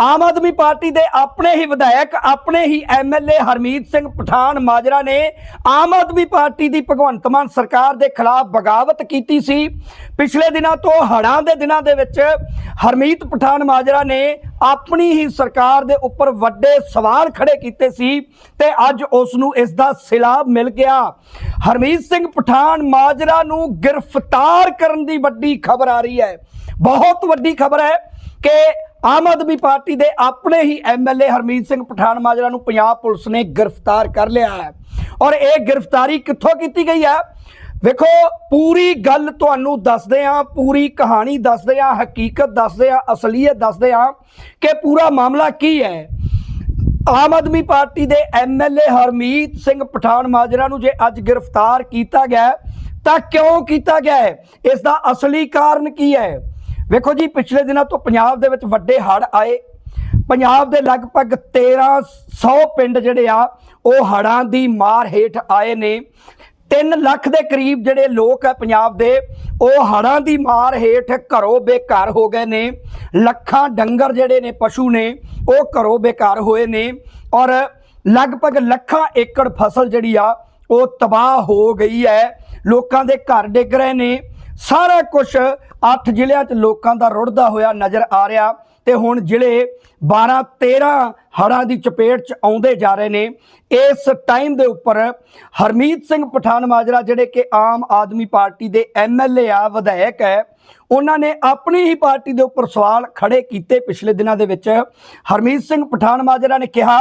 ਆਮ Aadmi party ਦੇ ਆਪਣੇ ਹੀ ਵਿਧਾਇਕ, ਆਪਣੇ ਹੀ ਐਮਐਲਏ ਹਰਮੀਤ ਸਿੰਘ ਪਠਾਨ ਮਾਜਰਾ ਨੇ ਆਮ ਆਦਮੀ ਪਾਰਟੀ ਦੀ ਭਗਵੰਤ ਮਾਨ ਸਰਕਾਰ ਦੇ ਖਿਲਾਫ ਬਗਾਵਤ ਕੀਤੀ ਸੀ। ਪਿਛਲੇ ਦਿਨਾਂ ਤੋਂ ਹੜ੍ਹਾਂ ਦੇ ਦਿਨਾਂ ਦੇ ਵਿੱਚ ਹਰਮੀਤ ਪਠਾਨ ਮਾਜਰਾ ਨੇ ਆਪਣੀ ਹੀ ਸਰਕਾਰ ਦੇ ਉੱਪਰ ਵੱਡੇ ਸਵਾਲ ਖੜੇ ਕੀਤੇ ਸੀ ਤੇ ਅੱਜ ਉਸ ਨੂੰ ਇਸ ਦਾ ਸਿਲਾਬ ਮਿਲ ਗਿਆ। ਹਰਮੀਤ ਸਿੰਘ ਪਠਾਨ ਮਾਜਰਾ ਨੂੰ ਗ੍ਰਿਫਤਾਰ ਕਰਨ ਦੀ ਵੱਡੀ ਖਬਰ ਆ ਰਹੀ ਹੈ। ਬਹੁਤ ਵੱਡੀ ਖਬਰ ਹੈ ਕਿ ਆਮ ਆਦਮੀ ਪਾਰਟੀ ਦੇ ਆਪਣੇ ਹੀ ਐਮਐਲਏ ਹਰਮੀਤ ਸਿੰਘ ਪਠਾਨ ਮਾਜਰਾ ਨੂੰ ਪੰਜਾਬ ਪੁਲਿਸ ਨੇ ਗ੍ਰਿਫਤਾਰ ਕਰ ਲਿਆ ਹੈ। ਔਰ ਇਹ ਗ੍ਰਿਫਤਾਰੀ ਕਿੱਥੋਂ ਕੀਤੀ ਗਈ ਹੈ? ਵੇਖੋ, ਪੂਰੀ ਗੱਲ ਤੁਹਾਨੂੰ ਦੱਸਦੇ ਹਾਂ, ਪੂਰੀ ਕਹਾਣੀ ਦੱਸਦੇ ਹਾਂ, ਹਕੀਕਤ ਦੱਸਦੇ ਹਾਂ, ਅਸਲੀਅਤ ਦੱਸਦੇ ਹਾਂ ਕਿ ਪੂਰਾ ਮਾਮਲਾ ਕੀ ਹੈ। ਆਮ ਆਦਮੀ ਪਾਰਟੀ ਦੇ ਐਮਐਲਏ ਹਰਮੀਤ ਸਿੰਘ ਪਠਾਨ ਮਾਜਰਾ ਨੂੰ ਜੇ ਅੱਜ ਗ੍ਰਿਫਤਾਰ ਕੀਤਾ ਗਿਆ ਤਾਂ ਕਿਉਂ ਕੀਤਾ ਗਿਆ ਹੈ? ਇਸ ਦਾ ਅਸਲੀ ਕਾਰਨ ਕੀ ਹੈ? ਵੇਖੋ ਜੀ, ਪਿਛਲੇ ਦਿਨਾਂ ਤੋਂ ਪੰਜਾਬ ਦੇ ਵਿੱਚ ਵੱਡੇ ਹੜ੍ਹ ਆਏ। ਪੰਜਾਬ ਦੇ ਲਗਭਗ 1300 ਪਿੰਡ ਜਿਹੜੇ ਆ, ਉਹ ਹੜ੍ਹਾਂ ਦੀ ਮਾਰ ਹੇਠ ਆਏ ਨੇ। 3 ਲੱਖ ਦੇ ਕਰੀਬ ਜਿਹੜੇ ਲੋਕ ਆ ਪੰਜਾਬ ਦੇ, ਉਹ ਹੜ੍ਹਾਂ ਦੀ ਮਾਰ ਹੇਠ ਘਰੋਂ ਬੇਕਾਰ ਹੋ ਗਏ ਨੇ। ਲੱਖਾਂ ਡੰਗਰ ਜਿਹੜੇ ਨੇ, ਪਸ਼ੂ ਨੇ, ਉਹ ਘਰੋਂ ਬੇਕਾਰ ਹੋਏ ਨੇ ਔਰ ਲਗਭਗ ਲੱਖਾਂ ਏਕੜ ਫਸਲ ਜਿਹੜੀ ਆ, ਉਹ ਤਬਾਹ ਹੋ ਗਈ ਹੈ। ਲੋਕਾਂ ਦੇ ਘਰ ਡਿੱਗ ਰਹੇ ਨੇ। ਸਾਰਾ ਕੁਝ ਅੱਠ ਜ਼ਿਲ੍ਹਿਆਂ 'ਚ ਲੋਕਾਂ ਦਾ ਰੁੜਦਾ ਹੋਇਆ ਨਜ਼ਰ ਆ ਰਿਹਾ ਤੇ ਹੁਣ ਜ਼ਿਲ੍ਹੇ 12 13 ਹੜ੍ਹਾਂ ਦੀ ਚਪੇਟ 'ਚ ਆਉਂਦੇ ਜਾ ਰਹੇ ਨੇ। ਇਸ ਟਾਈਮ ਦੇ ਉੱਪਰ ਹਰਮੀਤ ਸਿੰਘ ਪਠਾਨ ਮਾਜਰਾ, ਜਿਹੜੇ ਕਿ ਆਮ ਆਦਮੀ ਪਾਰਟੀ ਦੇ ਐਮਐਲਏ ਆ, ਵਿਧਾਇਕ ਹੈ, ਉਹਨਾਂ ਨੇ ਆਪਣੀ ਹੀ ਪਾਰਟੀ ਦੇ ਉੱਪਰ ਸਵਾਲ ਖੜੇ ਕੀਤੇ ਪਿਛਲੇ ਦਿਨਾਂ ਦੇ ਵਿੱਚ। ਹਰਮੀਤ ਸਿੰਘ ਪਠਾਨ ਮਾਜਰਾ ਨੇ ਕਿਹਾ,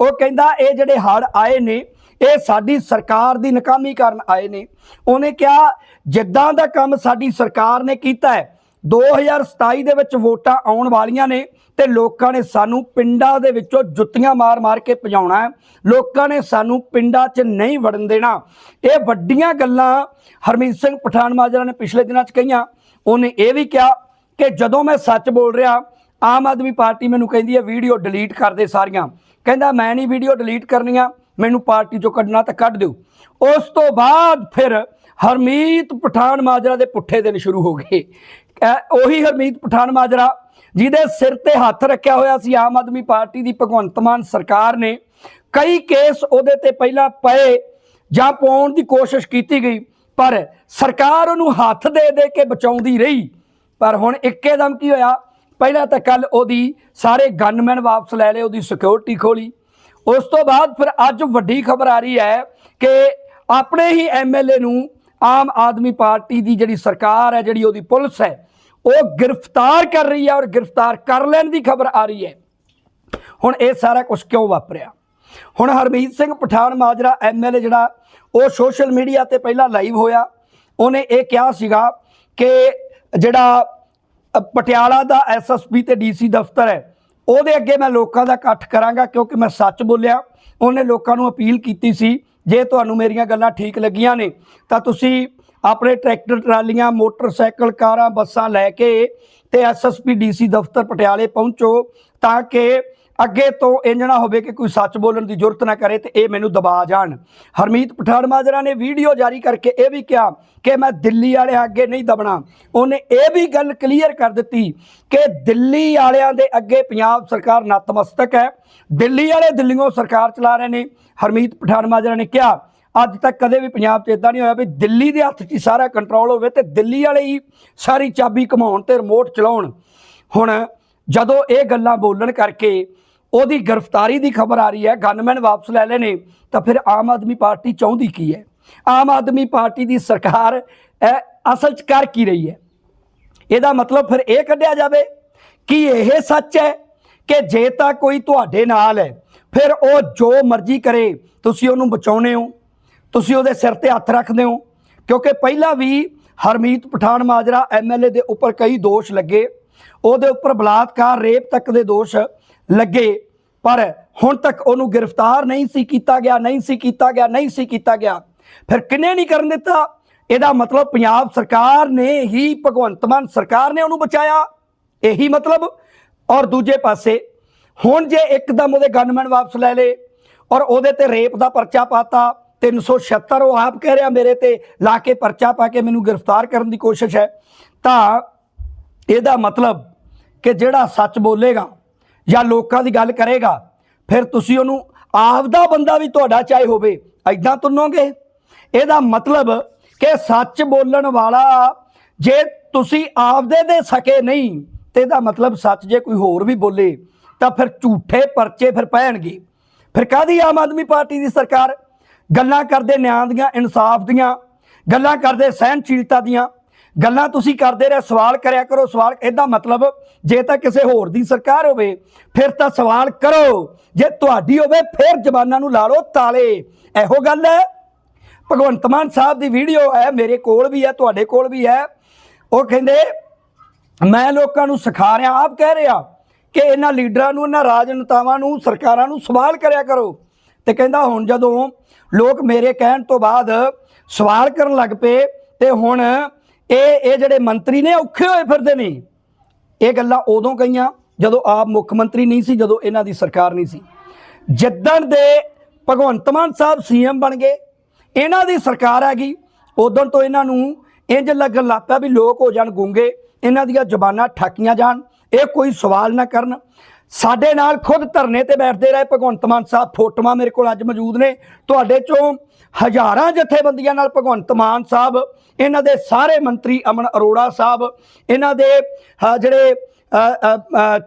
ਉਹ ਕਹਿੰਦਾ, ਇਹ ਜਿਹੜੇ ਹੜ੍ਹ ਆਏ ਨੇ ਇਹ ਸਾਡੀ ਸਰਕਾਰ ਦੀ ਨਕਾਮੀ ਕਾਰਨ ਆਏ ਨੇ। ਉਹਨੇ ਕਿਹਾ, ਜਿੱਦਾਂ ਦਾ ਕੰਮ ਸਾਡੀ ਸਰਕਾਰ ਨੇ ਕੀਤਾ ਹੈ 2027 ਦੇ ਵਿੱਚ ਵੋਟਾਂ ਆਉਣ ਵਾਲੀਆਂ ਨੇ ਤੇ ਲੋਕਾਂ ਨੇ ਸਾਨੂੰ ਪਿੰਡਾਂ ਦੇ ਵਿੱਚੋਂ ਜੁੱਤੀਆਂ ਮਾਰ-ਮਾਰ ਕੇ ਭਜਾਉਣਾ ਹੈ। ਲੋਕਾਂ ਨੇ ਸਾਨੂੰ ਪਿੰਡਾਂ 'ਚ ਨਹੀਂ ਵੜਨ ਦੇਣਾ। ਇਹ ਵੱਡੀਆਂ ਗੱਲਾਂ ਹਰਮੀਤ ਸਿੰਘ ਪਠਾਨ ਮਾਜਰਾ ਨੇ ਪਿਛਲੇ ਦਿਨਾਂ 'ਚ ਕਹੀਆਂ। ਉਹਨੇ ਇਹ ਵੀ ਕਿਹਾ ਕਿ ਜਦੋਂ ਮੈਂ ਸੱਚ ਬੋਲ ਰਿਹਾ, ਆਮ ਆਦਮੀ ਪਾਰਟੀ ਮੈਨੂੰ ਕਹਿੰਦੀ ਹੈ, ਵੀਡੀਓ ਡਿਲੀਟ ਕਰ ਦੇ ਸਾਰੀਆਂ। ਕਹਿੰਦਾ, ਮੈਂ ਨਹੀਂ ਵੀਡੀਓ ਡਿਲੀਟ ਕਰਨੀਆਂ। ਮੈਨੂੰ ਪਾਰਟੀ ਚੋਂ ਕੱਢਣਾ ਤਾਂ ਕੱਢ ਦਿਓ। ਉਸ ਤੋਂ ਬਾਅਦ ਫਿਰ ਹਰਮੀਤ ਪਠਾਨ ਮਾਜਰਾ ਦੇ ਪੁੱਠੇ ਦਿਨ ਸ਼ੁਰੂ ਹੋ ਗਏ। ਇਹ ਉਹੀ ਹਰਮੀਤ ਪਠਾਨ ਮਾਜਰਾ, ਜਿਹਦੇ ਸਿਰ ਤੇ ਹੱਥ ਰੱਖਿਆ ਹੋਇਆ ਸੀ ਆਮ ਆਦਮੀ ਪਾਰਟੀ ਦੀ ਭਗਵੰਤ ਮਾਨ ਸਰਕਾਰ ਨੇ। ਕਈ ਕੇਸ ਉਹਦੇ ਤੇ ਪਹਿਲਾਂ ਪਏ ਜਾਂ ਪਾਉਣ ਦੀ ਕੋਸ਼ਿਸ਼ ਕੀਤੀ ਗਈ, ਪਰ ਸਰਕਾਰ ਉਹਨੂੰ ਹੱਥ ਦੇ ਦੇ ਕੇ ਬਚਾਉਂਦੀ ਰਹੀ। ਪਰ ਹੁਣ ਇੱਕੇਦਮ ਕੀ ਹੋਇਆ? ਪਹਿਲਾਂ ਤਾਂ ਕੱਲ ਉਹਦੀ ਸਾਰੇ ਗਨਮੈਨ ਵਾਪਸ ਲੈ ਲਏ, ਉਹਦੀ ਸਿਕਿਉਰਿਟੀ ਖੋਲੀ ਉਸ ਤੋਂ ਬਾਅਦ ਫਿਰ ਅੱਜ ਵੱਡੀ ਖਬਰ ਆ ਰਹੀ ਹੈ ਕਿ ਆਪਣੇ ਹੀ ਐਮਐਲਏ ਨੂੰ ਆਮ ਆਦਮੀ ਪਾਰਟੀ ਦੀ ਜਿਹੜੀ ਸਰਕਾਰ ਹੈ, ਜਿਹੜੀ ਉਹਦੀ ਪੁਲਿਸ ਹੈ, ਉਹ ਗ੍ਰਿਫਤਾਰ ਕਰ ਰਹੀ ਹੈ ਔਰ ਗ੍ਰਿਫਤਾਰ ਕਰ ਲੈਣ ਦੀ ਖਬਰ ਆ ਰਹੀ ਹੈ। ਹੁਣ ਇਹ ਸਾਰਾ ਕੁਝ ਕਿਉਂ ਵਾਪਰਿਆ? ਹੁਣ ਹਰਮੀਤ ਸਿੰਘ ਪਠਾਨ ਮਾਜਰਾ ਐਮਐਲਏ ਜਿਹੜਾ, ਉਹ ਸੋਸ਼ਲ ਮੀਡੀਆ ਤੇ ਪਹਿਲਾਂ ਲਾਈਵ ਹੋਇਆ। ਉਹਨੇ ਇਹ ਕਿਹਾ ਸੀਗਾ ਕਿ ਜਿਹੜਾ ਪਟਿਆਲਾ ਦਾ ਐਸਐਸਪੀ ਤੇ ਡੀਸੀ ਦਫ਼ਤਰ ਹੈ ਉਹਦੇ ਅੱਗੇ ਮੈਂ ਲੋਕਾਂ ਦਾ ਇਕੱਠ ਕਰਾਂਗਾ, ਕਿਉਂਕਿ ਮੈਂ ਸੱਚ ਬੋਲਿਆ, ਉਹਨੇ ਲੋਕਾਂ ਨੂੰ ਅਪੀਲ ਕੀਤੀ ਸੀ, ਜੇ ਤੁਹਾਨੂੰ ਮੇਰੀਆਂ ਗੱਲਾਂ ਠੀਕ ਲੱਗੀਆਂ ਨੇ, ਤਾਂ ਤੁਸੀਂ ਆਪਣੇ ਟਰੈਕਟਰ, ਟਰਾਲੀਆਂ, ਮੋਟਰਸਾਈਕਲ, ਕਾਰਾਂ, ਬੱਸਾਂ ਲੈ ਕੇ ਤੇ ਐਸਐਸਪੀ ਡੀਸੀ ਦਫ਼ਤਰ, ਪਟਿਆਲੇ ਪਹੁੰਚੋ, ਤਾਂ ਕਿ ਅੱਗੇ ਤੋਂ ਇੰਜ ਨਾ ਹੋਵੇ ਕਿ ਕੋਈ ਸੱਚ ਬੋਲਣ ਦੀ ਜ਼ਰੂਰਤ ਨਾ ਕਰੇ ਤੇ ਇਹ ਮੈਨੂੰ ਦਬਾ ਜਾਣ। ਹਰਮੀਤ ਪਠਾਨ ਮਾਜਰਾ ਨੇ ਵੀਡੀਓ ਜਾਰੀ ਕਰਕੇ ਇਹ ਵੀ ਕਿਹਾ ਕਿ ਮੈਂ ਦਿੱਲੀ ਵਾਲਿਆਂ ਅੱਗੇ ਨਹੀਂ ਦਬਣਾ। ਉਹਨੇ ਇਹ ਵੀ ਗੱਲ ਕਲੀਅਰ ਕਰ ਦਿੱਤੀ ਕਿ ਦਿੱਲੀ ਵਾਲਿਆਂ ਦੇ ਅੱਗੇ ਪੰਜਾਬ ਸਰਕਾਰ ਨਤਮਸਤਕ ਹੈ। ਦਿੱਲੀ ਵਾਲੇ ਦਿੱਲੀੋਂ ਸਰਕਾਰ ਚਲਾ ਰਹੇ ਨੇ। ਹਰਮੀਤ ਪਠਾਨ ਮਾਜਰਾ ਨੇ ਕਿਹਾ, ਅੱਜ ਤੱਕ ਕਦੇ ਵੀ ਪੰਜਾਬ 'ਚ ਇਦਾਂ ਨਹੀਂ ਹੋਇਆ ਵੀ ਦਿੱਲੀ ਦੇ ਹੱਥ 'ਚ ਹੀ ਸਾਰਾ ਕੰਟਰੋਲ ਹੋਵੇ ਤੇ ਦਿੱਲੀ ਵਾਲੇ ਹੀ ਸਾਰੀ ਚਾਬੀ ਘਮਾਉਣ ਤੇ ਰਿਮੋਟ ਚਲਾਉਣ। ਹੁਣ ਜਦੋਂ ਇਹ ਗੱਲਾਂ ਬੋਲਣ ਕਰਕੇ ਉਹਦੀ ਗ੍ਰਿਫਤਾਰੀ ਦੀ ਖਬਰ ਆ ਰਹੀ ਹੈ, ਗਨਮੈਨ ਵਾਪਸ ਲੈ ਲਏ ਨੇ, ਤਾਂ ਫਿਰ ਆਮ ਆਦਮੀ ਪਾਰਟੀ ਚਾਹੁੰਦੀ ਕੀ ਹੈ? ਆਮ ਆਦਮੀ ਪਾਰਟੀ ਦੀ ਸਰਕਾਰ, ਇਹ ਅਸਲ 'ਚ ਕਰ ਕੀ ਰਹੀ ਹੈ? ਇਹਦਾ ਮਤਲਬ ਫਿਰ ਇਹ ਕੱਢਿਆ ਜਾਵੇ ਕਿ ਇਹ ਸੱਚ ਹੈ ਕਿ ਜੇ ਤਾਂ ਕੋਈ ਤੁਹਾਡੇ ਨਾਲ ਹੈ, ਫਿਰ ਉਹ ਜੋ ਮਰਜ਼ੀ ਕਰੇ, ਤੁਸੀਂ ਉਹਨੂੰ ਬਚਾਉਨੇ ਹੋ, ਤੁਸੀਂ ਉਹਦੇ ਸਿਰ ਤੇ ਹੱਥ ਰੱਖਦੇ ਹੋ, ਕਿਉਂਕਿ ਪਹਿਲਾਂ ਵੀ ਹਰਮੀਤ ਪਠਾਨ ਮਾਜਰਾ ਐਮਐਲਏ ਦੇ ਉੱਪਰ ਕਈ ਦੋਸ਼ ਲੱਗੇ, ਉਹਦੇ ਉੱਪਰ ਬਲਾਤਕਾਰ, ਰੇਪ ਤੱਕ ਦੇ ਦੋਸ਼ ਲੱਗੇ। ਪਰ ਹੁਣ ਤੱਕ ਉਹਨੂੰ ਗ੍ਰਿਫਤਾਰ ਨਹੀਂ ਸੀ ਕੀਤਾ ਗਿਆ, ਨਹੀਂ ਸੀ ਕੀਤਾ ਗਿਆ, ਨਹੀਂ ਸੀ ਕੀਤਾ ਗਿਆ। ਫਿਰ ਕਿੰਨੇ ਨਹੀਂ ਕਰਨ ਦਿੱਤਾ? ਇਹਦਾ ਮਤਲਬ ਪੰਜਾਬ ਸਰਕਾਰ ਨੇ ਹੀ, ਭਗਵੰਤ ਮਾਨ ਸਰਕਾਰ ਨੇ ਉਹਨੂੰ ਬਚਾਇਆ। ਇਹੀ ਮਤਲਬ। ਔਰ ਦੂਜੇ ਪਾਸੇ, ਹੁਣ ਜੇ ਇੱਕਦਮ ਉਹਦੇ ਗਨਮੈਨ ਵਾਪਸ ਲੈ ਲੇ ਔਰ ਉਹਦੇ ਤੇ ਰੇਪ ਦਾ ਪਰਚਾ ਪਾਤਾ 376 ਉਹ ਆਪ ਕਹਿ ਰਿਹਾ ਮੇਰੇ ਤੇ, ਲਾ ਕੇ ਪਰਚਾ ਪਾ ਕੇ ਮੈਨੂੰ ਗ੍ਰਿਫਤਾਰ ਕਰਨ ਦੀ ਕੋਸ਼ਿਸ਼ ਹੈ, ਤਾਂ ਇਹਦਾ ਮਤਲਬ ਕਿ ਜਿਹੜਾ ਸੱਚ ਬੋਲੇਗਾ ਜਾਂ ਲੋਕਾਂ ਦੀ ਗੱਲ ਕਰੇਗਾ, ਫਿਰ ਤੁਸੀਂ ਉਹਨੂੰ ਆਪਦਾ ਬੰਦਾ ਵੀ ਤੁਹਾਡਾ ਚਾਹੇ ਹੋਵੇ ਐਦਾਂ ਤੁੰਨੋਗੇ ਇਹਦਾ ਮਤਲਬ ਕਿ ਸੱਚ ਬੋਲਣ ਵਾਲਾ ਜੇ ਤੁਸੀਂ ਆਪਦੇ ਦੇ ਸਕੇ ਨਹੀਂ, ਤੇ ਇਹਦਾ ਮਤਲਬ ਸੱਚ ਜੇ ਕੋਈ ਹੋਰ ਵੀ ਬੋਲੇ, ਤਾਂ ਫਿਰ ਝੂਠੇ ਪਰਚੇ ਫਿਰ ਪੈਣਗੇ। ਫਿਰ ਕਾਦੀ ਆਮ ਆਦਮੀ ਪਾਰਟੀ ਦੀ ਸਰਕਾਰ? ਗੱਲਾਂ ਕਰਦੇ ਨਿਆਂ ਦੀਆਂ, ਇਨਸਾਫ ਦੀਆਂ, ਗੱਲਾਂ ਕਰਦੇ ਸਹਿਨਸ਼ੀਲਤਾ ਦੀਆਂ ਗੱਲਾਂ ਤੁਸੀਂ ਕਰਦੇ ਰਹੇ, ਸਵਾਲ ਕਰਿਆ ਕਰੋ, ਸਵਾਲ, ਇਹਦਾ ਮਤਲਬ ਜੇ ਤਾਂ ਕਿਸੇ ਹੋਰ ਦੀ ਸਰਕਾਰ ਹੋਵੇ, ਫਿਰ ਤਾਂ ਸਵਾਲ ਕਰੋ। ਜੇ ਤੁਹਾਡੀ ਹੋਵੇ, ਫਿਰ ਜ਼ਬਾਨਾਂ ਨੂੰ ਲਾ ਲਓ ਤਾਲੇ। ਇਹੋ ਗੱਲ ਹੈ। ਭਗਵੰਤ ਮਾਨ ਸਾਹਿਬ ਦੀ ਵੀਡੀਓ ਹੈ, ਮੇਰੇ ਕੋਲ ਵੀ ਹੈ, ਤੁਹਾਡੇ ਕੋਲ ਵੀ ਹੈ। ਉਹ ਕਹਿੰਦੇ, ਮੈਂ ਲੋਕਾਂ ਨੂੰ ਸਿਖਾ ਰਿਹਾ, ਆਪ ਕਹਿ ਰਿਹਾ ਕਿ ਇਹਨਾਂ ਲੀਡਰਾਂ ਨੂੰ, ਇਹਨਾਂ ਰਾਜਨੇਤਾਵਾਂ ਨੂੰ, ਸਰਕਾਰਾਂ ਨੂੰ ਸਵਾਲ ਕਰਿਆ ਕਰੋ। ਤੇ ਕਹਿੰਦਾ, ਹੁਣ ਜਦੋਂ ਲੋਕ ਮੇਰੇ ਕਹਿਣ ਤੋਂ ਬਾਅਦ ਸਵਾਲ ਕਰਨ ਲੱਗ ਪਏ, ਤੇ ਹੁਣ ਇਹ ਇਹ ਜਿਹੜੇ ਮੰਤਰੀ ਨੇ ਔਖੇ ਹੋਏ ਫਿਰਦੇ ਨੇ। ਇਹ ਗੱਲਾਂ ਉਦੋਂ ਕਹੀਆਂ ਜਦੋਂ ਆਪ ਮੁੱਖ ਮੰਤਰੀ ਨਹੀਂ ਸੀ, ਜਦੋਂ ਇਹਨਾਂ ਦੀ ਸਰਕਾਰ ਨਹੀਂ ਸੀ। ਜਿੱਦਣ ਦੇ ਭਗਵੰਤ ਮਾਨ ਸਾਹਿਬ ਸੀਐਮ ਬਣ ਗਏ, ਇਹਨਾਂ ਦੀ ਸਰਕਾਰ ਹੈਗੀ ਉਦੋਂ ਤੋਂ ਇਹਨਾਂ ਨੂੰ ਇੰਜ ਲੱਗਣ ਲੱਗ ਪਿਆ ਵੀ ਲੋਕ ਹੋ ਜਾਣ, ਗੂੰਗੇ। ਇਹਨਾਂ ਦੀਆਂ ਜ਼ਬਾਨਾਂ ਠਾਕੀਆਂ ਜਾਣ। ਇਹ ਕੋਈ ਸਵਾਲ ਨਾ ਕਰਨ। ਸਾਡੇ ਨਾਲ ਖੁਦ ਧਰਨੇ ਤੇ ਬੈਠਦੇ ਰਹੇ ਭਗਵੰਤ ਮਾਨ ਸਾਹਿਬ। ਫੋਟੋਆਂ ਮੇਰੇ ਕੋਲ ਅੱਜ ਮੌਜੂਦ ਨੇ। ਤੁਹਾਡੇ ਚੋਂ ਹਜ਼ਾਰਾਂ ਜਥੇਬੰਦੀਆਂ ਨਾਲ ਭਗਵੰਤ ਮਾਨ ਸਾਹਿਬ, ਇਹਨਾਂ ਦੇ ਸਾਰੇ ਮੰਤਰੀ ਅਮਨ ਅਰੋੜਾ ਸਾਹਿਬ, ਇਹਨਾਂ ਦੇ ਜਿਹੜੇ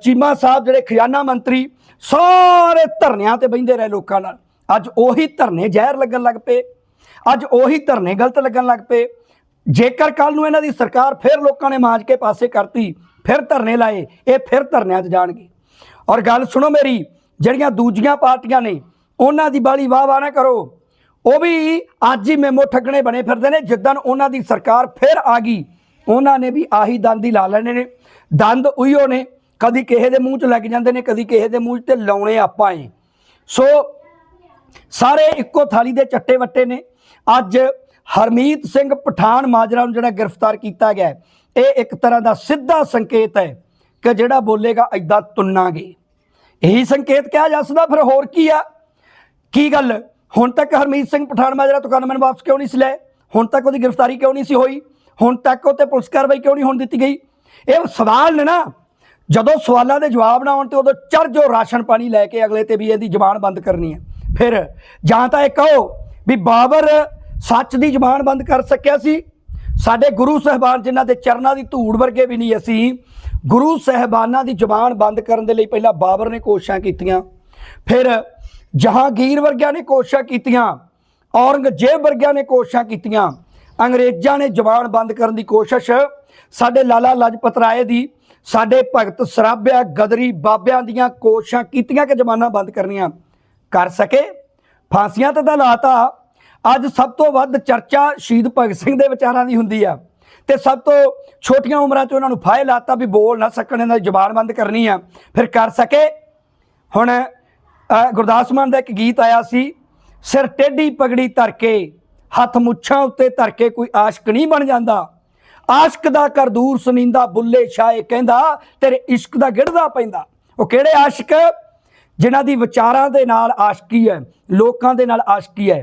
ਚੀਮਾ ਸਾਹਿਬ, ਜਿਹੜੇ ਖਜ਼ਾਨਾ ਮੰਤਰੀ, ਸਾਰੇ ਧਰਨਿਆਂ ਤੇ ਬਹਿੰਦੇ ਰਹੇ ਲੋਕਾਂ ਨਾਲ। ਅੱਜ ਉਹੀ ਧਰਨੇ ਜ਼ਹਿਰ ਲੱਗਣ ਲੱਗ ਪਏ। ਅੱਜ ਉਹੀ ਧਰਨੇ ਗਲਤ ਲੱਗਣ ਲੱਗ ਪਏ। ਜੇਕਰ ਕੱਲ ਨੂੰ ਇਹਨਾਂ ਦੀ ਸਰਕਾਰ ਫਿਰ ਲੋਕਾਂ ਨੇ ਮਾਂਜ ਕੇ ਪਾਸੇ ਕਰਤੀ, ਫਿਰ ਧਰਨੇ ਲਾਏ, ਇਹ ਫਿਰ ਧਰਨਿਆਂ 'ਚ ਜਾਣਗੇ। ਔਰ ਗੱਲ ਸੁਣੋ ਮੇਰੀ, ਜਿਹੜੀਆਂ ਦੂਜੀਆਂ ਪਾਰਟੀਆਂ ਨੇ, ਉਹਨਾਂ ਦੀ ਬਾਲੀ ਵਾਹ ਵਾਹ ਨਾ ਕਰੋ। ਉਹ ਵੀ ਅੱਜ ਹੀ ਮੈਮੋ ਠੱਗਣੇ ਬਣੇ ਫਿਰਦੇ ਨੇ, ਜਿੱਦਣ ਉਹਨਾਂ ਦੀ ਸਰਕਾਰ ਫਿਰ ਆ ਗਈ, ਉਹਨਾਂ ਨੇ ਵੀ ਆਹੀ ਦੰਦ ਹੀ ਲਾ ਲੈਣੇ ਨੇ। ਦੰਦ ਉਹੀਓ ਨੇ, ਕਦੀ ਕਿਸੇ ਦੇ ਮੂੰਹ 'ਚ ਲੱਗ ਜਾਂਦੇ ਨੇ, ਕਦੀ ਕਿਸੇ ਦੇ ਮੂੰਹ 'ਚ ਤੇ ਲਾਉਣੇ ਆਪਾਂ ਏ। ਸੋ, ਸਾਰੇ ਇੱਕੋ ਥਾਲੀ ਦੇ ਚੱਟੇ ਵੱਟੇ ਨੇ। ਅੱਜ ਹਰਮੀਤ ਸਿੰਘ ਪਠਾਨ ਮਾਜਰਾ ਨੂੰ ਜਿਹੜਾ ਗ੍ਰਿਫਤਾਰ ਕੀਤਾ ਗਿਆ, ਇਹ ਇੱਕ ਤਰ੍ਹਾਂ ਦਾ ਸਿੱਧਾ ਸੰਕੇਤ ਹੈ ਕਿ ਜਿਹੜਾ ਬੋਲੇਗਾ ਐਦਾਂ ਤੁੰਨਾਂਗੇ। ਇਹੀ ਸੰਕੇਤ ਕਿਹਾ ਜਾ ਸਕਦਾ, ਫਿਰ ਹੋਰ ਕੀ ਆ? ਕੀ ਗੱਲ? ਹੁਣ ਤੱਕ ਹਰਮੀਤ ਸਿੰਘ ਪਠਾਨ ਮਾਜਰਾ ਤੋਂ ਕਾਨੂੰਨ ਵਾਪਸ ਕਿਉਂ ਨਹੀਂ ਸੀ ਲਏ ਹੁਣ ਤੱਕ ਉਹਦੀ ਗ੍ਰਿਫਤਾਰੀ ਕਿਉਂ ਨਹੀਂ ਸੀ ਹੋਈ? ਹੁਣ ਤੱਕ ਉਹ ਤੇ ਪੁਲਿਸ ਕਾਰਵਾਈ ਕਿਉਂ ਨਹੀਂ ਹੋਣ ਦਿੱਤੀ ਗਈ? ਇਹ ਸਵਾਲ ਨੇ ਨਾ। ਜਦੋਂ ਸਵਾਲਾਂ ਦੇ ਜਵਾਬ ਨਾ ਆਉਣ ਤੇ ਉਦੋਂ ਚੜ ਜੋ ਰਾਸ਼ਨ ਪਾਣੀ ਲੈ ਕੇ ਅਗਲੇ ਤੇ ਵੀ ਇਹਦੀ ਜ਼ਬਾਨ ਬੰਦ ਕਰਨੀ ਹੈ। ਫਿਰ ਜਾਂ ਤਾਂ ਇਹ ਕਹੋ ਵੀ ਬਾਬਰ ਸੱਚ ਦੀ ਜ਼ਬਾਨ ਬੰਦ ਕਰ ਸਕਿਆ ਸੀ। ਸਾਡੇ ਗੁਰੂ ਸਾਹਿਬਾਨ ਜਿਨ੍ਹਾਂ ਦੇ ਚਰਨਾਂ ਦੀ ਧੂੜ ਵਰਗੇ ਵੀ ਨਹੀਂ ਅਸੀਂ ਗੁਰੂ ਸਾਹਿਬਾਨਾਂ ਦੀ ਜ਼ਬਾਨ ਬੰਦ ਕਰਨ ਦੇ ਲਈ ਪਹਿਲਾਂ ਬਾਬਰ ਨੇ ਕੋਸ਼ਿਸ਼ਾਂ ਕੀਤੀਆਂ, ਫਿਰ ਜਹਾਂਗੀਰ ਵਰਗਿਆਂ ਨੇ ਕੋਸ਼ਿਸ਼ਾਂ ਕੀਤੀਆਂ, ਔਰੰਗਜ਼ੇਬ ਵਰਗਿਆਂ ਨੇ ਕੋਸ਼ਿਸ਼ਾਂ ਕੀਤੀਆਂ। ਅੰਗਰੇਜ਼ਾਂ ਨੇ ਜ਼ਬਾਨ ਬੰਦ ਕਰਨ ਦੀ ਕੋਸ਼ਿਸ਼ ਸਾਡੇ ਲਾਲਾ ਲਾਜਪਤ ਰਾਏ ਦੀ, ਸਾਡੇ ਭਗਤ ਸਰਾਭਿਆ ਗਦਰੀ ਬਾਬਿਆਂ ਦੀਆਂ ਕੋਸ਼ਿਸ਼ਾਂ ਕੀਤੀਆਂ ਕਿ ਜ਼ਮਾਨਾ ਬੰਦ ਕਰਨੀਆਂ। ਕਰ ਸਕੇ? ਫਾਂਸੀਆਂ ਤੇ ਤਾਂ ਲਾਤਾ। ਅੱਜ ਸਭ ਤੋਂ ਵੱਧ ਚਰਚਾ ਸ਼ਹੀਦ ਭਗਤ ਸਿੰਘ ਦੇ ਵਿਚਾਰਾਂ ਦੀ ਹੁੰਦੀ ਆ। ਤੇ ਸਭ ਤੋਂ ਛੋਟੀਆਂ ਉਮਰਾਂ 'ਚ ਉਹਨਾਂ ਨੂੰ ਫਾਇਲ ਲਾਤਾ ਵੀ ਬੋਲ ਨਾ ਸਕਣ, ਇਹਨਾਂ ਦੀ ਜ਼ਬਾਨ ਬੰਦ ਕਰਨੀ ਆ। ਫਿਰ ਕਰ ਸਕੇ। ਹੁਣ ਗੁਰਦਾਸ ਮਾਨ ਦਾ ਇੱਕ ਗੀਤ ਆਇਆ ਸੀ, ਸਿਰ ਟੇਢੀ ਪਗੜੀ ਧਰ ਕੇ ਹੱਥ ਮੁੱਛਾਂ ਉੱਤੇ ਧਰ ਕੇ ਕੋਈ ਆਸ਼ਕ ਨਹੀਂ ਬਣ ਜਾਂਦਾ। ਆਸ਼ਕ ਦਾ ਕਰ ਦੂਰ ਸੁਨੀਂਦਾ, ਬੁੱਲੇ ਸ਼ਾਏ ਕਹਿੰਦਾ, ਤੇਰੇ ਇਸ਼ਕ ਦਾ ਗਿੜਦਾ ਪੈਂਦਾ। ਉਹ ਕਿਹੜੇ ਆਸ਼ਕ? ਜਿਨ੍ਹਾਂ ਦੀ ਵਿਚਾਰਾਂ ਦੇ ਨਾਲ ਆਸ਼ਕੀ ਹੈ, ਲੋਕਾਂ ਦੇ ਨਾਲ ਆਸ਼ਕੀ ਹੈ।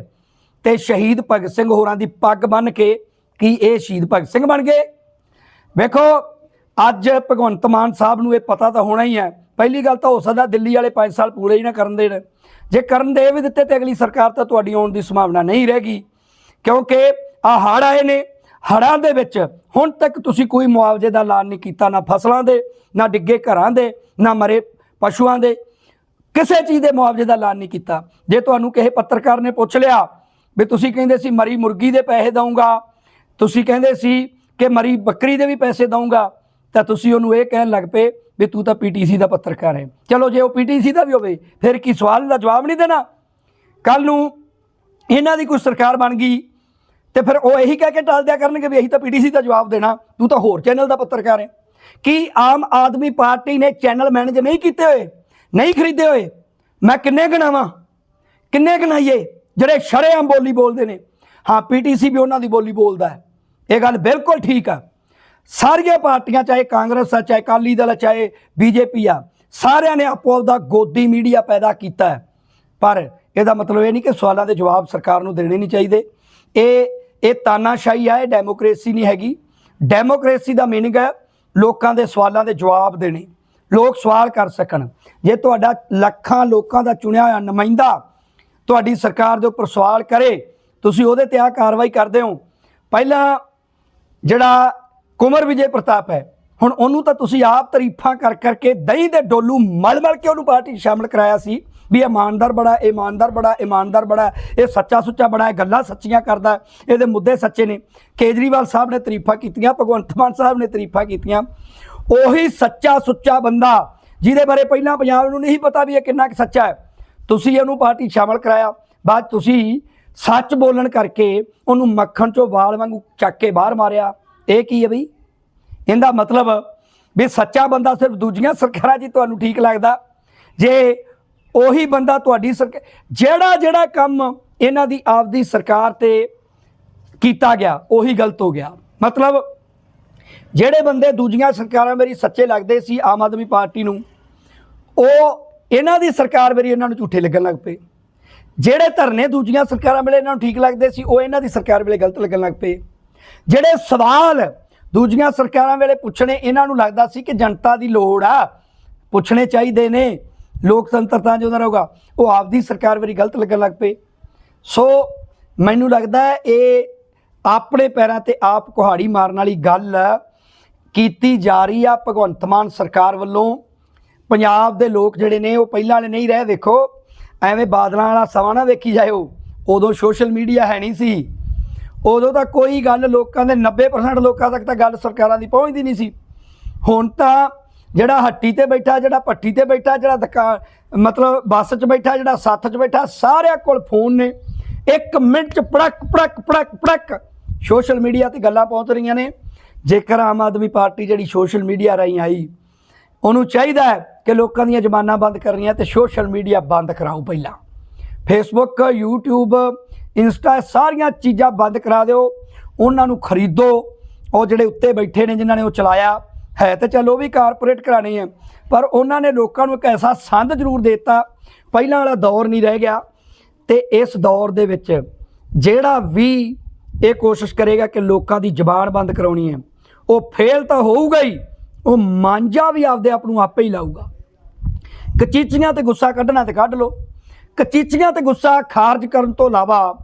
ਤੇ ਸ਼ਹੀਦ ਭਗਤ ਸਿੰਘ ਹੋਰਾਂ ਦੀ ਪੱਗ ਬੰਨ ਕੇ ਕਿ ਇਹ ਸ਼ਹੀਦ ਭਗਤ ਸਿੰਘ ਬਣ ਗਏ। ਵੇਖੋ, ਅੱਜ ਭਗਵੰਤ ਮਾਨ ਸਾਹਿਬ ਨੂੰ ਇਹ ਪਤਾ ਤਾਂ ਹੋਣਾ ਹੀ ਹੈ। ਪਹਿਲੀ ਗੱਲ ਤਾਂ ਹੋ ਸਕਦਾ ਦਿੱਲੀ ਵਾਲੇ 5 ਸਾਲ ਪੂਰੇ ਹੀ ਨਾ ਕਰਨ ਦੇਣ। ਜੇ ਕਰਨ ਦੇ ਵੀ ਦਿੱਤੇ ਤੇ ਅਗਲੀ ਸਰਕਾਰ ਤਾਂ ਤੁਹਾਡੀ ਆਉਣ ਦੀ ਸੰਭਾਵਨਾ ਨਹੀਂ ਰਹੇਗੀ। ਕਿਉਂਕਿ ਆ ਹੜ੍ਹ ਆਏ ਨੇ। ਹੜ੍ਹਾਂ ਦੇ ਵਿੱਚ ਹੁਣ ਤੱਕ ਤੁਸੀਂ ਕੋਈ ਮੁਆਵਜ਼ੇ ਦਾ ਐਲਾਨ ਨਹੀਂ ਕੀਤਾ, ਨਾ ਫਸਲਾਂ ਦੇ, ਨਾ ਡਿੱਗੇ ਘਰਾਂ ਦੇ, ਨਾ ਮਰੇ ਪਸ਼ੂਆਂ ਦੇ। ਕਿਸੇ ਚੀਜ਼ ਦੇ ਮੁਆਵਜ਼ੇ ਦਾ ਐਲਾਨ ਨਹੀਂ ਕੀਤਾ। ਜੇ ਤੁਹਾਨੂੰ ਕਿਸੇ ਪੱਤਰਕਾਰ ਨੇ ਪੁੱਛ ਲਿਆ ਵੀ ਤੁਸੀਂ ਕਹਿੰਦੇ ਸੀ ਮਰੀ ਮੁਰਗੀ ਦੇ ਪੈਸੇ ਦਊਂਗਾ ਤੁਸੀਂ ਕਹਿੰਦੇ ਸੀ ਕਿ ਮਰੀ ਬੱਕਰੀ ਦੇ ਵੀ ਪੈਸੇ ਦਊਂਗਾ, ਤਾਂ ਤੁਸੀਂ ਉਹਨੂੰ ਇਹ ਕਹਿਣ ਲੱਗ ਪਏ ਵੀ ਤੂੰ ਤਾਂ ਪੀਟੀਸੀ ਦਾ ਪੱਤਰਕਾਰ ਹੈ। ਚਲੋ ਜੇ ਉਹ ਪੀਟੀਸੀ ਦਾ ਵੀ ਹੋਵੇ, ਫਿਰ ਕੀ ਸਵਾਲ ਦਾ ਜਵਾਬ ਨਹੀਂ ਦੇਣਾ? ਕੱਲ ਨੂੰ ਇਹਨਾਂ ਦੀ ਕੋਈ ਸਰਕਾਰ ਬਣ ਗਈ, ਤੇ ਫਿਰ ਉਹ ਇਹੀ ਕਹਿ ਕੇ ਟਾਲ ਦਿਆ ਕਰਨਗੇ ਵੀ ਅਸੀਂ ਤਾਂ ਪੀਟੀਸੀ ਦਾ ਜਵਾਬ ਦੇਣਾ, ਤੂੰ ਤਾਂ ਹੋਰ ਚੈਨਲ ਦਾ ਪੱਤਰਕਾਰ ਹੈ। ਕੀ ਆਮ ਆਦਮੀ ਪਾਰਟੀ ਨੇ ਚੈਨਲ ਮੈਨੇਜ ਨਹੀਂ ਕੀਤੇ ਹੋਏ? ਨਹੀਂ ਖਰੀਦੇ ਹੋਏ? ਮੈਂ ਕਿੰਨੇ ਗਣਾਵਾਂ? ਕਿੰਨੇ ਗਣਾਈਏ? ਜਿਹੜੇ ਸ਼ਰੇਆਮ ਬੋਲੀ ਬੋਲਦੇ ਨੇ। ਹਾਂ ਪੀਟੀਸੀ ਵੀ ਉਹਨਾਂ ਦੀ ਬੋਲੀ ਬੋਲਦਾ ਹੈ। ਇਹ ਗੱਲ ਬਿਲਕੁਲ ਠੀਕ ਆ। ਸਾਰੀਆਂ ਪਾਰਟੀਆਂ, ਚਾਹੇ ਕਾਂਗਰਸ ਆ, ਚਾਹੇ ਅਕਾਲੀ ਦਲ ਆ, ਚਾਹੇ ਬੀਜੇਪੀ ਆ, ਸਾਰਿਆਂ ਨੇ ਆਪੋ ਆਪਦਾ ਗੋਦੀ ਮੀਡੀਆ ਪੈਦਾ ਕੀਤਾ ਹੈ। ਪਰ ਇਹਦਾ ਮਤਲਬ ਇਹ ਨਹੀਂ ਕਿ ਸਵਾਲਾਂ ਦੇ ਜਵਾਬ ਸਰਕਾਰ ਨੂੰ ਦੇਣੇ ਨਹੀਂ ਚਾਹੀਦੇ। ਇਹ ਇਹ ਤਾਨਾਸ਼ਾਹੀ ਆ, ਇਹ ਡੈਮੋਕ੍ਰੇਸੀ ਨਹੀਂ ਹੈਗੀ। ਡੈਮੋਕ੍ਰੇਸੀ ਦਾ ਮੀਨਿੰਗ ਹੈ ਲੋਕਾਂ ਦੇ ਸਵਾਲਾਂ ਦੇ ਜਵਾਬ ਦੇਣੇ। ਲੋਕ ਸਵਾਲ ਕਰ ਸਕਣ। ਜੇ ਤੁਹਾਡਾ ਲੱਖਾਂ ਲੋਕਾਂ ਦਾ ਚੁਣਿਆ ਹੋਇਆ ਨੁਮਾਇੰਦਾ ਤੁਹਾਡੀ ਸਰਕਾਰ ਦੇ ਉੱਪਰ ਸਵਾਲ ਕਰੇ, ਤੁਸੀਂ ਉਹਦੇ ਤੇ ਆ ਕਾਰਵਾਈ ਕਰਦੇ ਹੋ। ਪਹਿਲਾਂ ਜਿਹੜਾ ਕੁਮਰ ਵਿਜੇ ਪ੍ਰਤਾਪ ਹੈ, ਹੁਣ ਉਹਨੂੰ ਤਾਂ ਤੁਸੀਂ ਆਪ ਤਾਰੀਫਾਂ ਕਰ ਕਰਕੇ ਦਹੀਂ ਦੇ ਡੋਲੂ ਮਲ ਮਲ ਕੇ ਉਹਨੂੰ ਪਾਰਟੀ 'ਚ ਸ਼ਾਮਲ ਕਰਾਇਆ ਸੀ ਵੀ ਇਹ ਇਮਾਨਦਾਰ ਬੜਾ ਇਹ ਇਮਾਨਦਾਰ ਬੜਾ ਇਮਾਨਦਾਰ ਬੜਾ ਇਹ ਸੱਚਾ ਸੁੱਚਾ ਬੜਾ ਹੈ ਗੱਲਾਂ ਸੱਚੀਆਂ ਕਰਦਾ ਇਹਦੇ ਮੁੱਦੇ ਸੱਚੇ ਨੇ। ਕੇਜਰੀਵਾਲ ਸਾਹਿਬ ਨੇ ਤਾਰੀਫਾਂ ਕੀਤੀਆਂ, ਭਗਵੰਤ ਮਾਨ ਸਾਹਿਬ ਨੇ ਤਾਰੀਫਾਂ ਕੀਤੀਆਂ। ਉਹੀ ਸੱਚਾ ਸੁੱਚਾ ਬੰਦਾ ਜਿਹਦੇ ਬਾਰੇ ਪਹਿਲਾਂ ਪੰਜਾਬ ਨੂੰ ਨਹੀਂ ਪਤਾ ਵੀ ਇਹ ਕਿੰਨਾ ਕੁ ਸੱਚਾ ਹੈ। ਤੁਸੀਂ ਇਹਨੂੰ ਪਾਰਟੀ 'ਚ ਸ਼ਾਮਲ ਕਰਾਇਆ। ਬਾਅਦ ਤੁਸੀਂ ਸੱਚ ਬੋਲਣ ਕਰਕੇ ਉਹਨੂੰ ਮੱਖਣ ਚੋਂ ਵਾਲ ਵਾਂਗੂ ਚੱਕ ਕੇ ਬਾਹਰ ਮਾਰਿਆ। ਇਹ ਕੀ ਹੈ ਬਈ? ਇਹਦਾ ਮਤਲਬ ਵੀ ਸੱਚਾ ਬੰਦਾ ਸਿਰਫ ਦੂਜੀਆਂ ਸਰਕਾਰਾਂ 'ਚ ਹੀ ਤੁਹਾਨੂੰ ਠੀਕ ਲੱਗਦਾ? ਜੇ ਉਹੀ ਬੰਦਾ ਤੁਹਾਡੀ ਸਰਕਾਰ ਜਿਹੜਾ ਜਿਹੜਾ ਕੰਮ ਇਹਨਾਂ ਦੀ ਆਪਦੀ ਸਰਕਾਰ ਤੇ ਕੀਤਾ ਗਿਆ, ਉਹੀ ਗਲਤ ਹੋ ਗਿਆ। ਮਤਲਬ ਜਿਹੜੇ ਬੰਦੇ ਦੂਜੀਆਂ ਸਰਕਾਰਾਂ ਮੇਰੀ ਸੱਚੇ ਲੱਗਦੇ ਸੀ ਆਮ ਆਦਮੀ ਪਾਰਟੀ ਨੂੰ, ਉਹ ਇਹਨਾਂ ਦੀ ਸਰਕਾਰ ਮੇਰੀ ਇਹਨਾਂ ਨੂੰ ਝੂਠੇ ਲੱਗਣ ਲੱਗ ਪਏ। ਜਿਹੜੇ ਧਰਨੇ ਦੂਜੀਆਂ ਸਰਕਾਰਾਂ ਵੇਲੇ ਇਹਨਾਂ ਨੂੰ ਠੀਕ ਲੱਗਦੇ ਸੀ, ਉਹ ਇਹਨਾਂ ਦੀ ਸਰਕਾਰ ਵੇਲੇ ਗਲਤ ਲੱਗਣ ਲੱਗ ਪਏ। ਜਿਹੜੇ ਸਵਾਲ ਦੂਜੀਆਂ ਸਰਕਾਰਾਂ ਵੇਲੇ ਪੁੱਛਣੇ, ਇਹਨਾਂ ਨੂੰ ਲੱਗਦਾ ਸੀ ਕਿ ਜਨਤਾ ਦੀ ਲੋੜ ਆ, ਪੁੱਛਣੇ ਚਾਹੀਦੇ ਨੇ। ਲੋਕਤੰਤਰ ਤਾਂ ਜਿਉਂਦਾ ਰਹੂਗਾ, ਉਹ ਆਪਦੀ ਸਰਕਾਰ ਵੇਲੇ ਗਲਤ ਲੱਗਣ ਲੱਗ ਪਏ। ਸੋ ਮੈਨੂੰ ਲੱਗਦਾ ਇਹ ਆਪਣੇ ਪੈਰਾਂ ਤੇ ਆਪ ਕੁਹਾੜੀ ਮਾਰਨ ਵਾਲੀ ਗੱਲ ਕੀਤੀ ਜਾ ਰਹੀ ਆ ਭਗਵੰਤ ਮਾਨ ਸਰਕਾਰ ਵੱਲੋਂ। ਪੰਜਾਬ ਦੇ ਲੋਕ ਜਿਹੜੇ ਨੇ, ਉਹ ਪਹਿਲਾਂ ਵਾਲੇ ਨਹੀਂ ਰਹੇ, ਦੇਖੋ। ਐਵੇਂ ਬਾਦਲਾਂ ਵਾਲਾ ਸਮਾਂ ਨਾ ਵੇਖੀ ਜਾਇਓ। ਉਦੋਂ ਸੋਸ਼ਲ ਮੀਡੀਆ ਹੈ ਨਹੀਂ ਸੀ। ਉਦੋਂ ਤਾਂ ਕੋਈ ਗੱਲ ਲੋਕਾਂ ਦੇ 90% ਲੋਕਾਂ ਤੱਕ ਤਾਂ ਗੱਲ ਸਰਕਾਰਾਂ ਦੀ ਪਹੁੰਚਦੀ ਨਹੀਂ ਸੀ। ਹੁਣ ਤਾਂ ਜਿਹੜਾ ਹੱਟੀ ਤੇ ਬੈਠਾ, ਜਿਹੜਾ ਪੱਟੀ ਤੇ ਬੈਠਾ, ਜਿਹੜਾ ਦੁਕਾਨ ਮਤਲਬ ਬੱਸ 'ਚ ਬੈਠਾ, ਜਿਹੜਾ ਸੱਥ 'ਚ ਬੈਠਾ, ਸਾਰਿਆਂ ਕੋਲ ਫੋਨ ਨੇ। ਇੱਕ ਮਿੰਟ 'ਚ ਪੜਕ ਪੜਕ ਪੜਕ ਪੜਕ ਸੋਸ਼ਲ ਮੀਡੀਆ ਤੇ ਗੱਲਾਂ ਪਹੁੰਚ ਰਹੀਆਂ ਨੇ। ਜੇਕਰ ਆਮ ਆਦਮੀ ਪਾਰਟੀ ਜਿਹੜੀ ਸੋਸ਼ਲ ਮੀਡੀਆ ਰਾਹੀਂ ਆਈ ਉਹਨੂੰ ਚਾਹੀਦਾ ਹੈ ਕਿ ਲੋਕਾਂ ਦੀਆਂ ਜ਼ਬਾਨਾਂ ਬੰਦ ਕਰਨੀਆਂ ਤੇ ਸੋਸ਼ਲ ਮੀਡੀਆ ਬੰਦ ਕਰਾਓ ਪਹਿਲਾਂ। ਫੇਸਬੁੱਕ YouTube ਇੰਸਟਾ ਸਾਰੀਆਂ ਚੀਜ਼ਾਂ ਬੰਦ ਕਰਾ ਦਿਓ, ਉਹਨਾਂ ਨੂੰ ਖਰੀਦੋ। ਉਹ ਜਿਹੜੇ ਉੱਤੇ ਬੈਠੇ ਨੇ, ਜਿਨ੍ਹਾਂ ਨੇ ਉਹ ਚਲਾਇਆ, ਹੈ ਤੇ ਚਲੋ ਉਹ ਵੀ ਕਾਰਪੋਰੇਟ ਕਰਾਣੇ ਆ। ਪਰ ਉਹਨਾਂ ਨੇ ਲੋਕਾਂ ਨੂੰ ਇੱਕ ਐਸਾ ਸੰਦ ਜ਼ਰੂਰ ਦਿੱਤਾ, ਪਹਿਲਾਂ ਵਾਲਾ ਦੌਰ ਨਹੀਂ ਰਹਿ ਗਿਆ। ਤੇ ਇਸ ਦੌਰ ਦੇ ਵਿੱਚ ਜਿਹੜਾ ਵੀ ਇਹ ਕੋਸ਼ਿਸ਼ ਕਰੇਗਾ ਕਿ ਲੋਕਾਂ ਦੀ ਜ਼ਬਾਨ ਬੰਦ ਕਰਾਉਣੀ ਹੈ, ਉਹ ਫੇਲ ਤਾਂ ਹੋਊਗਾ ਹੀ। ਉਹ ਮਾਂਜਾ ਵੀ ਆਪਦੇ ਆਪ ਨੂੰ ਆਪੇ ਹੀ ਲਾਊਗਾ। ਕਚੀਚੀਆਂ ਤੇ ਗੁੱਸਾ ਕੱਢਣਾ ਤੇ ਕੱਢ ਲਓ। ਕਚੀਚੀਆਂ ਤੇ ਗੁੱਸਾ ਖਾਰਜ ਕਰਨ ਤੋਂ ਇਲਾਵਾ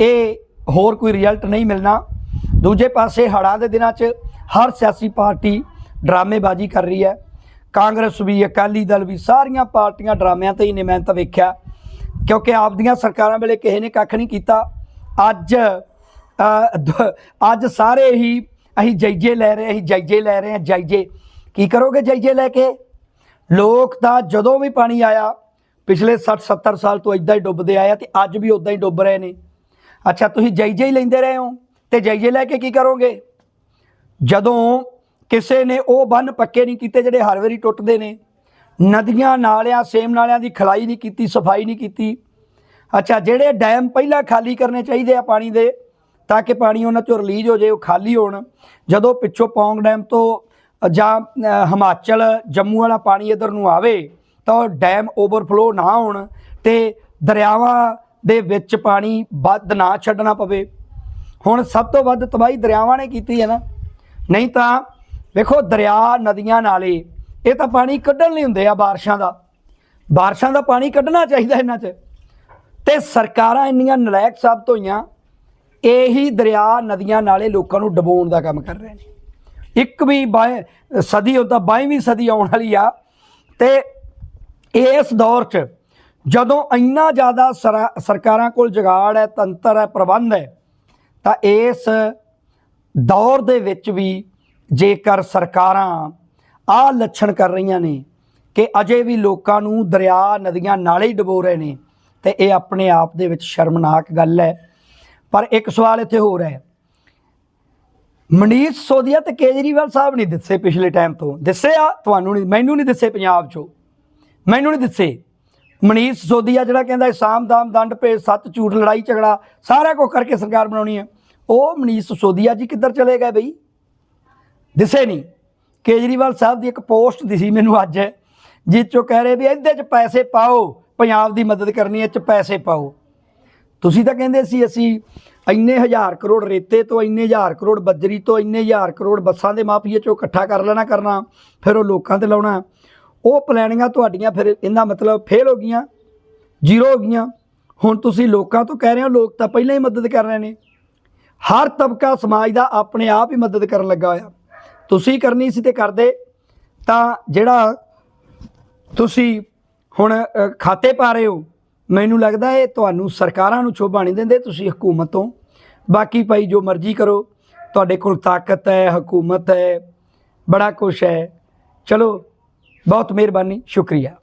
ਇਹ ਹੋਰ ਕੋਈ ਰਿਜ਼ਲਟ ਨਹੀਂ ਮਿਲਣਾ। ਦੂਜੇ ਪਾਸੇ ਹੜ੍ਹਾਂ ਦੇ ਦਿਨਾਂ 'ਚ ਹਰ ਸਿਆਸੀ ਪਾਰਟੀ ਡਰਾਮੇਬਾਜ਼ੀ ਕਰ ਰਹੀ ਹੈ। ਕਾਂਗਰਸ ਵੀ, ਅਕਾਲੀ ਦਲ ਵੀ, ਸਾਰੀਆਂ ਪਾਰਟੀਆਂ ਡਰਾਮਿਆਂ ਤੇ ਹੀ ਨੇ, ਮੈਂ ਤਾਂ ਵੇਖਿਆ। ਕਿਉਂਕਿ ਆਪਦੀਆਂ ਸਰਕਾਰਾਂ ਵੇਲੇ ਕਿਸੇ ਨੇ ਕੱਖ ਨਹੀਂ ਕੀਤਾ। ਅੱਜ ਦ- ਅੱਜ ਸਾਰੇ ਹੀ ਅਸੀਂ ਜਾਇਜੇ ਲੈ ਰਹੇ, ਅਸੀਂ ਜਾਇਜੇ ਲੈ ਰਹੇ ਹਾਂ ਜਾਇਜੇ ਕੀ ਕਰੋਗੇ ਜਾਇਜੇ ਲੈ ਕੇ? ਲੋਕ ਤਾਂ ਜਦੋਂ ਵੀ ਪਾਣੀ ਆਇਆ, ਪਿਛਲੇ 60 70 ਸਾਲ ਤੋਂ ਇਦਾਂ ਹੀ ਡੁੱਬਦੇ ਆਏ ਆ ਤੇ ਅੱਜ ਵੀ ਉਦਾਂ ਹੀ ਡੁੱਬ ਰਹੇ ਨੇ। ਅੱਛਾ, ਤੁਸੀਂ ਜਾਇਜੇ ਹੀ ਲੈਂਦੇ ਰਹੇ ਹੋ ਤੇ ਜਾਇਜੇ ਲੈ ਕੇ ਕੀ ਕਰੋਗੇ? ਜਦੋਂ ਕਿਸੇ ਨੇ ਉਹ ਬੰਨ ਪੱਕੇ ਨਹੀਂ ਕੀਤੇ ਜਿਹੜੇ ਹਰ ਵਾਰੀ ਟੁੱਟਦੇ ਨੇ, ਨਦੀਆਂ ਨਾਲਿਆਂ, ਸੇਮ ਨਾਲਿਆਂ ਦੀ ਖਲਾਈ ਨਹੀਂ ਕੀਤੀ, ਸਫ਼ਾਈ ਨਹੀਂ ਕੀਤੀ। ਅੱਛਾ, ਜਿਹੜੇ ਡੈਮ ਪਹਿਲਾਂ ਖਾਲੀ ਕਰਨੇ ਚਾਹੀਦੇ ਆ ਪਾਣੀ ਦੇ ਤਾਂ ਕਿ ਪਾਣੀ ਉਹਨਾਂ ਚੋਂ ਰਿਲੀਜ਼ ਹੋ ਜਾਏ, ਉਹ ਖਾਲੀ ਹੋਣ। ਜਦੋਂ ਪਿੱਛੋਂ ਪੌਂਗ ਡੈਮ ਤੋਂ ਜਾਂ ਹਿਮਾਚਲ, ਜੰਮੂ ਵਾਲਾ ਪਾਣੀ ਇਧਰ ਨੂੰ ਆਵੇ, ਤਾਂ ਉਹ ਡੈਮ ਓਵਰਫਲੋ ਨਾ ਹੋਣ ਤੇ ਦਰਿਆਵਾਂ ਦੇ ਵਿੱਚ ਪਾਣੀ ਵੱਧ ਨਾ ਛੱਡਣਾ ਪਵੇ। ਹੁਣ ਸਭ ਤੋਂ ਵੱਧ ਤਬਾਹੀ ਦਰਿਆਵਾਂ ਨੇ ਕੀਤੀ ਹੈ ਨਾ। ਨਹੀਂ ਤਾਂ ਵੇਖੋ, ਦਰਿਆ, ਨਦੀਆਂ ਨਾਲੇ, ਇਹ ਤਾਂ ਪਾਣੀ ਕੱਢਣ ਲਈ ਹੁੰਦੇ ਆ ਬਾਰਿਸ਼ਾਂ ਦਾ। ਬਾਰਿਸ਼ਾਂ ਦਾ ਪਾਣੀ ਕੱਢਣਾ ਚਾਹੀਦਾ ਇਹਨਾਂ 'ਚ। ਤੇ ਸਰਕਾਰਾਂ ਇੰਨੀਆਂ ਨਲਾਇਕ ਸਾਬਤ ਹੋਈਆਂ ਇਹੀ ਦਰਿਆ ਨਦੀਆਂ ਨਾਲੇ ਲੋਕਾਂ ਨੂੰ ਡਬੋਣ ਦਾ ਕੰਮ ਕਰ ਰਹੇ ਨੇ। ਇੱਕ ਵੀ ਬਾਈ ਸਦੀ ਉਹ ਤਾਂ 22ਵੀਂ ਸਦੀ ਆਉਣ ਵਾਲੀ ਆ ਤੇ ਇਸ ਦੌਰ 'ਚ ਜਦੋਂ ਇੰਨਾ ਜ਼ਿਆਦਾ ਸਰਾ- ਸਰਕਾਰਾਂ ਕੋਲ ਜਗਾੜ ਹੈ, ਤੰਤਰ ਹੈ, ਪ੍ਰਬੰਧ ਹੈ, ਤਾਂ ਇਸ ਦੌਰ ਦੇ ਵਿੱਚ ਵੀ ਜੇਕਰ ਸਰਕਾਰਾਂ ਆ ਲੱਛਣ ਕਰ ਰਹੀਆਂ ਨੇ ਕਿ ਅਜੇ ਵੀ ਲੋਕਾਂ ਨੂੰ ਦਰਿਆ ਨਦੀਆਂ ਨਾਲੇ ਹੀ ਡਬੋ ਰਹੇ ਨੇ, ਤੇ ਇਹ ਆਪਣੇ ਆਪ ਦੇ ਵਿੱਚ ਸ਼ਰਮਨਾਕ ਗੱਲ ਹੈ। ਪਰ ਇੱਕ ਸਵਾਲ ਇੱਥੇ ਹੋਰ ਹੈ। ਮਨੀਸ਼ ਸੋਦੀਆ ਤੇ ਕੇਜਰੀਵਾਲ ਸਾਹਿਬ ਨਹੀਂ ਦਿੱਸੇ ਪਿਛਲੇ ਟਾਈਮ ਤੋਂ। ਦਿੱਸੇ ਆ? ਤੁਹਾਨੂੰ ਨਹੀਂ ਮੈਨੂੰ ਨਹੀਂ ਦਿੱਸੇ ਪੰਜਾਬ 'ਚੋਂ। ਮੈਨੂੰ ਨਹੀਂ ਦਿੱਸੇ। ਮਨੀਸ਼ ਸੋਦੀਆ ਜਿਹੜਾ ਕਹਿੰਦਾ ਸਾਮ ਦਾਮ ਦੰਡ ਪੇ ਸੱਤ ਝੂਠ, ਲੜਾਈ ਝਗੜਾ, ਸਾਰਾ ਕੁਝ ਕਰਕੇ ਸਰਕਾਰ ਬਣਾਉਣੀ ਹੈ। ਉਹ ਮਨੀਸ਼ ਸੋਦੀਆ ਜੀ ਕਿੱਧਰ ਚਲੇ ਗਏ ਬਈ? ਦਿਸੇ ਨਹੀਂ। ਕੇਜਰੀਵਾਲ ਸਾਹਿਬ ਦੀ ਇੱਕ ਪੋਸਟ ਦਿਸੀ ਮੈਨੂੰ ਅੱਜ, ਜਿਸ ਚੋਂ ਕਹਿ ਰਹੇ ਵੀ ਇਹਦੇ ਚ ਪੈਸੇ ਪਾਓ, ਪੰਜਾਬ ਦੀ ਮਦਦ ਕਰਨੀ ਹੈ ਚ ਪੈਸੇ ਪਾਓ। ਤੁਸੀਂ ਤਾਂ ਕਹਿੰਦੇ ਸੀ ਅਸੀਂ ਇੰਨੇ ਹਜ਼ਾਰ ਕਰੋੜ ਰੇਤੇ ਤੋਂ, ਇੰਨੇ ਹਜ਼ਾਰ ਕਰੋੜ ਬੱਜਰੀ ਤੋਂ, ਇੰਨੇ ਹਜ਼ਾਰ ਕਰੋੜ ਬੱਸਾਂ ਦੇ ਮਾਫੀਏ ਚੋਂ ਇਕੱਠਾ ਕਰ ਲੈਣਾ ਕਰਨਾ, ਫਿਰ ਉਹ ਲੋਕਾਂ ਤੇ ਲਾਉਣਾ। ਉਹ ਪਲੈਨਿੰਗਾਂ ਤੁਹਾਡੀਆਂ ਫਿਰ ਇਹਦਾ ਮਤਲਬ ਫੇਲ ਹੋ ਗਈਆਂ, ਜ਼ੀਰੋ ਹੋ ਗਈਆਂ। ਹੁਣ ਤੁਸੀਂ ਲੋਕਾਂ ਤੋਂ ਕਹਿ ਰਹੇ ਹੋ, ਲੋਕ ਤਾਂ ਪਹਿਲਾਂ ਹੀ ਮਦਦ ਕਰ ਰਹੇ ਨੇ। ਹਰ ਤਬਕਾ ਸਮਾਜ ਦਾ ਆਪਣੇ ਆਪ ਹੀ ਮਦਦ ਕਰਨ ਲੱਗਾ ਹੋਇਆ। ਤੁਸੀਂ ਕਰਨੀ ਸੀ ਤੇ ਕਰਦੇ, ਤਾਂ ਜਿਹੜਾ ਤੁਸੀਂ ਹੁਣ ਖਾਤੇ ਪਾ ਰਹੇ ਹੋ ਮੈਨੂੰ ਲੱਗਦਾ ਇਹ ਤੁਹਾਨੂੰ ਸਰਕਾਰਾਂ ਨੂੰ ਸ਼ੋਭਾ ਨਹੀਂ ਦਿੰਦੇ, ਤੁਸੀਂ ਹਕੂਮਤ ਤੋਂ ਬਾਕੀ ਭਾਈ ਜੋ ਮਰਜ਼ੀ ਕਰੋ, ਤੁਹਾਡੇ ਕੋਲ ਤਾਕਤ ਹੈ, ਹਕੂਮਤ ਹੈ, ਬੜਾ ਕੁਛ ਹੈ। ਚਲੋ, ਬਹੁਤ ਮਿਹਰਬਾਨੀ, ਸ਼ੁਕਰੀਆ।